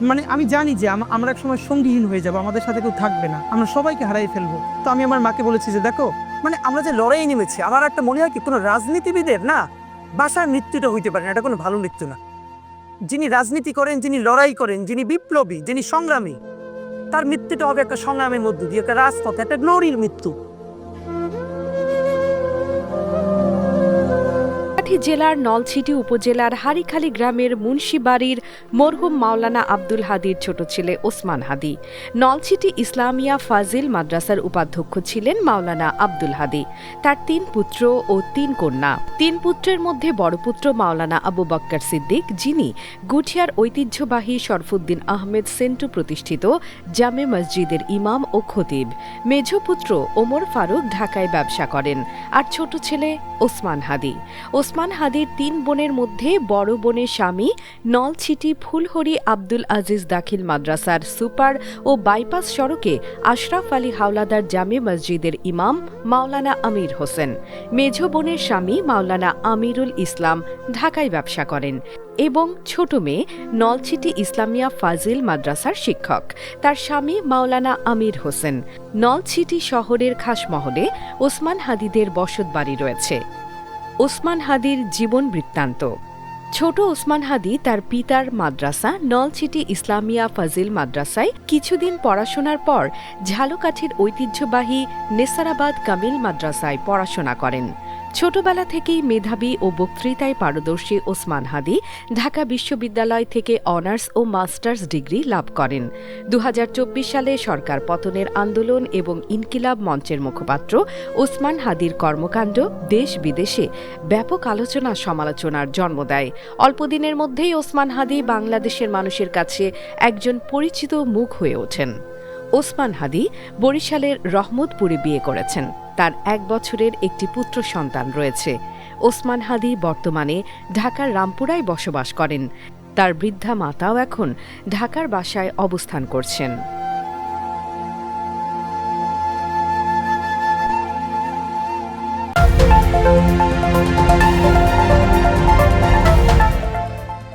মানে আমি জানি যে আমরা এক সময় সঙ্গীহীন হয়ে যাব, আমাদের সাথে কেউ থাকবে না। আমরা সবাইকে হারাই ফেলব। তো আমি আমার মাকে বলেছি যে, দেখো মানে আমরা যে লড়াই নেমেছি, আমার একটা মনে হয় কি, কোনো রাজনীতিবিদের না বাসার মৃত্যুটা হইতে পারে না, এটা কোনো ভালো মৃত্যু না। যিনি রাজনীতি করেন, যিনি লড়াই করেন, যিনি বিপ্লবী, যিনি সংগ্রামী, তার মৃত্যুটা হবে একটা সংগ্রামের মধ্য দিয়ে, একটা রাজপথে, একটা গ্লোরির মৃত্যু। জেলার নলছিটি উপজেলার হারিখালি গ্রামের মুন্সিবাড়ির মরহুম মাওলানা আব্দুল হাদির ছোট ছেলে ওসমান হাদি। নলছিটি ইসলামিয়া ফাজিল মাদ্রাসার উপাধ্যক্ষ ছিলেন মাওলানা আব্দুল হাদি। তার তিন পুত্র ও তিন কন্যা। তিন পুত্রের মধ্যে বড় পুত্র মাওলানা আবু বক্কর সিদ্দিক, যিনি গুঠিয়ার ঐতিহ্যবাহী শরফুদ্দিন আহমেদ সেন্টু প্রতিষ্ঠিত জামে মসজিদের ইমাম ও খতিব। মেজ পুত্র ওমর ফারুক ঢাকায় ব্যবসা করেন। আর ছোট ছেলে ওসমান হাদি। ওসমান হাদির তিন বোনের মধ্যে বড় বোনের স্বামী নলছিটি ফুলহরি আব্দুল আজিজ দাখিল মাদ্রাসার সুপার ও বাইপাস সড়কে আশরাফ আলী হাওলাদার জামে মসজিদের ইমাম মাওলানা আমির হোসেন। মেজ বোনের স্বামী মাওলানা আমিরুল ইসলাম ঢাকায় ব্যবসা করেন এবং ছোট মেয়ে নলছিটি ইসলামিয়া ফাজিল মাদ্রাসার শিক্ষক। তার স্বামী মাওলানা আমির হোসেন। নলছিটি শহরের খাসমহলে ওসমান হাদিদের বসতবাড়ি রয়েছে। ওসমান হাদির জীবন বৃত্তান্ত। ছোট ওসমান হাদি তার পিতার মাদ্রাসা নলছিটি ইসলামিয়া ফাজিল মাদ্রাসায় কিছুদিন পড়াশোনার পর ঝালকাঠির ঐতিহ্যবাহী নেসারাবাদ কামিল মাদ্রাসায় পড়াশোনা করেন। ছোটবেলা থেকেই মেধাবী ও বক্তৃতায় পারদর্শী ওসমান হাদি ঢাকা বিশ্ববিদ্যালয় থেকে অনার্স ও মাস্টার্স ডিগ্রি লাভ করেন। দু হাজার চব্বিশ সালে সরকার পতনের আন্দোলন এবং ইনকিলাব মঞ্চের মুখপাত্র ওসমান হাদির কর্মকাণ্ড দেশ বিদেশে ব্যাপক আলোচনা সমালোচনার জন্ম দেয়। অল্পদিনের মধ্যেই ওসমান হাদি বাংলাদেশের মানুষের কাছে একজন পরিচিত মুখ হয়ে ওঠেন। ওসমান হাদি বরিশালের রহমতপুরে বিয়ে করেছেন। তার এক বছরের একটি পুত্র সন্তান রয়েছে। ওসমান হাদি বর্তমানে ঢাকার রামপুরায় বসবাস করেন। তার বৃদ্ধা মাতাও এখন ঢাকার বাসায় অবস্থান করছেন।